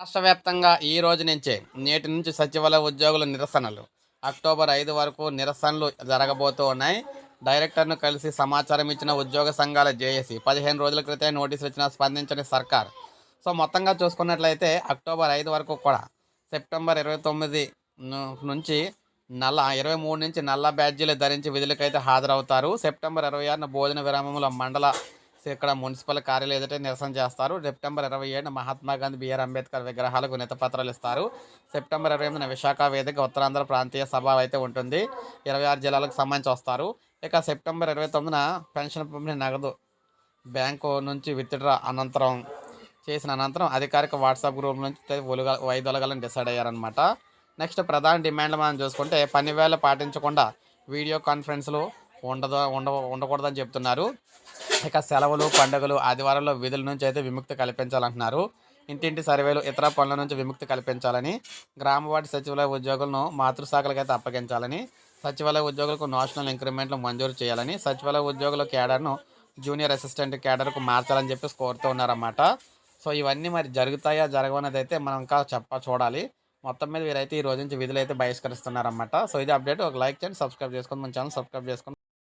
రాష్ట్ర వ్యాప్తంగా ఈ రోజు నుంచే నేటి నుంచి సచివాలయ ఉద్యోగుల నిరసనలు. అక్టోబర్ ఐదు వరకు నిరసనలు జరగబోతూ ఉన్నాయి. డైరెక్టర్ను కలిసి సమాచారం ఇచ్చిన ఉద్యోగ సంఘాల జేఏసీ పదిహేను రోజుల క్రితం నోటీసులు ఇచ్చిన స్పందించని సర్కార్. సో మొత్తంగా చూసుకున్నట్లయితే అక్టోబర్ ఐదు వరకు కూడా సెప్టెంబర్ ఇరవై తొమ్మిది నుంచి నల్ల ఇరవై మూడు నుంచి నల్ల బ్యాడ్జీలు ధరించి విధులకైతే హాజరవుతారు. సెప్టెంబర్ ఇరవై ఆరున భోజన విరామంలో మండల ఇక్కడ మున్సిపల్ కార్యాలయం ఎదుట నిరసన చేస్తారు. సెప్టెంబర్ ఇరవై ఏడున మహాత్మా గాంధీ బిఆర్ అంబేద్కర్ విగ్రహాలకు నితపత్రాలు ఇస్తారు. సెప్టెంబర్ ఇరవై ఎనిమిదిన విశాఖ వేదిక ఉత్తరాంధ్ర ప్రాంతీయ సభ అయితే ఉంటుంది. ఇరవై ఆరు జిల్లాలకు సంబంధించి వస్తారు. ఇక సెప్టెంబర్ ఇరవై తొమ్మిదిన పెన్షన్ పంపిణీ నగదు బ్యాంకు నుంచి విత్డ్రా అనంతరం చేసిన అనంతరం అధికారిక వాట్సాప్ గ్రూప్ నుంచి ఒలుగ వైదొలగాలని డిసైడ్ అయ్యారనమాట నెక్స్ట్ ప్రధాన డిమాండ్లు మనం చూసుకుంటే పని వేళ పాటించకుండా వీడియో కాన్ఫరెన్స్లు ఉండదు ఉండ ఉండకూడదని చెప్తున్నారు. ఇక సెలవులు పండుగలు ఆదివారంలో విధుల నుంచి అయితే విముక్తి కల్పించాలంటున్నారు. ఇంటింటి సర్వేలు ఇతర పనుల నుంచి విముక్తి కల్పించాలని గ్రామవాటి సచివాలయ ఉద్యోగులను మాతృశాఖలకు అయితే అప్పగించాలని సచివాలయ ఉద్యోగులకు నేషనల్ ఇంక్రిమెంట్లు మంజూరు చేయాలని సచివాలయ ఉద్యోగుల కేడర్ను జూనియర్ అసిస్టెంట్ కేడర్కు మార్చాలని చెప్పి కోరుతూ ఉన్నారన్నమాట. సో ఇవన్నీ మరి జరుగుతాయా జరగవనేది అయితే మనం ఇంకా చెప్ప చూడాలి. మొత్తం మీద వీరైతే ఈ రోజు నుంచి విధులు అయితే బహిష్కరిస్తున్నారన్నమాట. సో ఇది అప్డేట్. ఒక లైక్ చేయండి సబ్స్క్రైబ్ చేసుకొని మన ఛానల్ సబ్స్క్రైబ్ చేసుకొని